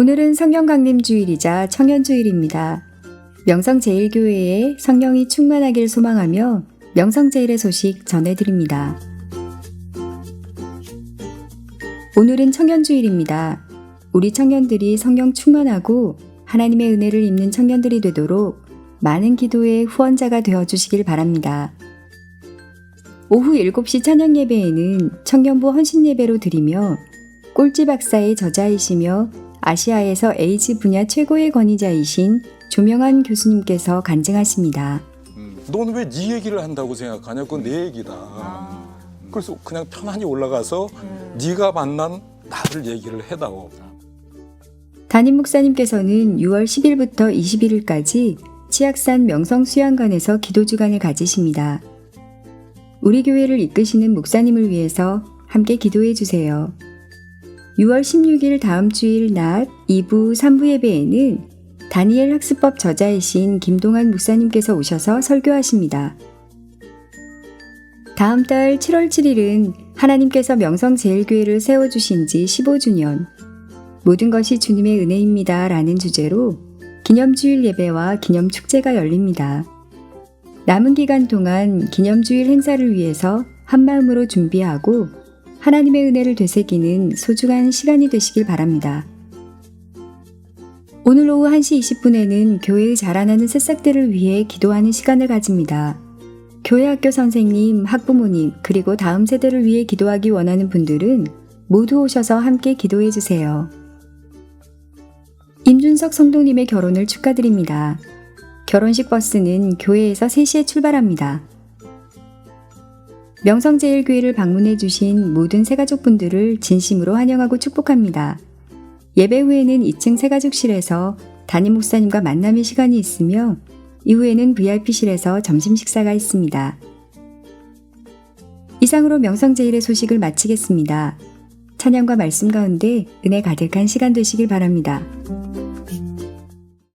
오늘은 성령 강림 주일이자 청년 주일입니다. 명성 제일교회에 성령이 충만하길 소망하며 명성 제일의 소식 전해드립니다. 오늘은 청년 주일입니다. 우리 청년들이 성령 충만하고 하나님의 은혜를 입는 청년들이 되도록 많은 기도의 후원자가 되어 주시길 바랍니다. 오후 7시 찬양 예배에는 청년부 헌신 예배로 드리며 꼴찌 박사의 저자이시며 아시아에서 에이즈 분야 최고의 권위자이신 조명환 교수님께서 간증하십니다. 넌왜네 얘기를 한다고 생각하냐? 그건 내 얘기다. 그래서 그냥 편안히 올라가서 네가 만난 나를 얘기를 해다오. 담임 목사님께서는 6월 10일부터 21일까지 치악산 명성 수양관에서 기도 주간을 가지십니다. 우리 교회를 이끄시는 목사님을 위해서 함께 기도해 주세요. 6월 16일 다음 주일 낮 2부 3부 예배에는 다니엘 학습법 저자이신 김동환 목사님께서 오셔서 설교하십니다. 다음 달 7월 7일은 하나님께서 명성제일교회를 세워주신 지 15주년, 모든 것이 주님의 은혜입니다. 라는 주제로 기념주일 예배와 기념축제가 열립니다. 남은 기간 동안 기념주일 행사를 위해서 한마음으로 준비하고 하나님의 은혜를 되새기는 소중한 시간이 되시길 바랍니다. 오늘 오후 1시 20분에는 교회의 자라나는 새싹들을 위해 기도하는 시간을 가집니다. 교회 학교 선생님, 학부모님, 그리고 다음 세대를 위해 기도하기 원하는 분들은 모두 오셔서 함께 기도해 주세요. 임준석 성도님의 결혼을 축하드립니다. 결혼식 버스는 교회에서 3시에 출발합니다. 명성제일교회를 방문해 주신 모든 새가족 분들을 진심으로 환영하고 축복합니다. 예배 후에는 2층 새가족실에서 담임 목사님과 만남의 시간이 있으며 이후에는 VIP실에서 점심 식사가 있습니다. 이상으로 명성제일의 소식을 마치겠습니다. 찬양과 말씀 가운데 은혜 가득한 시간 되시길 바랍니다.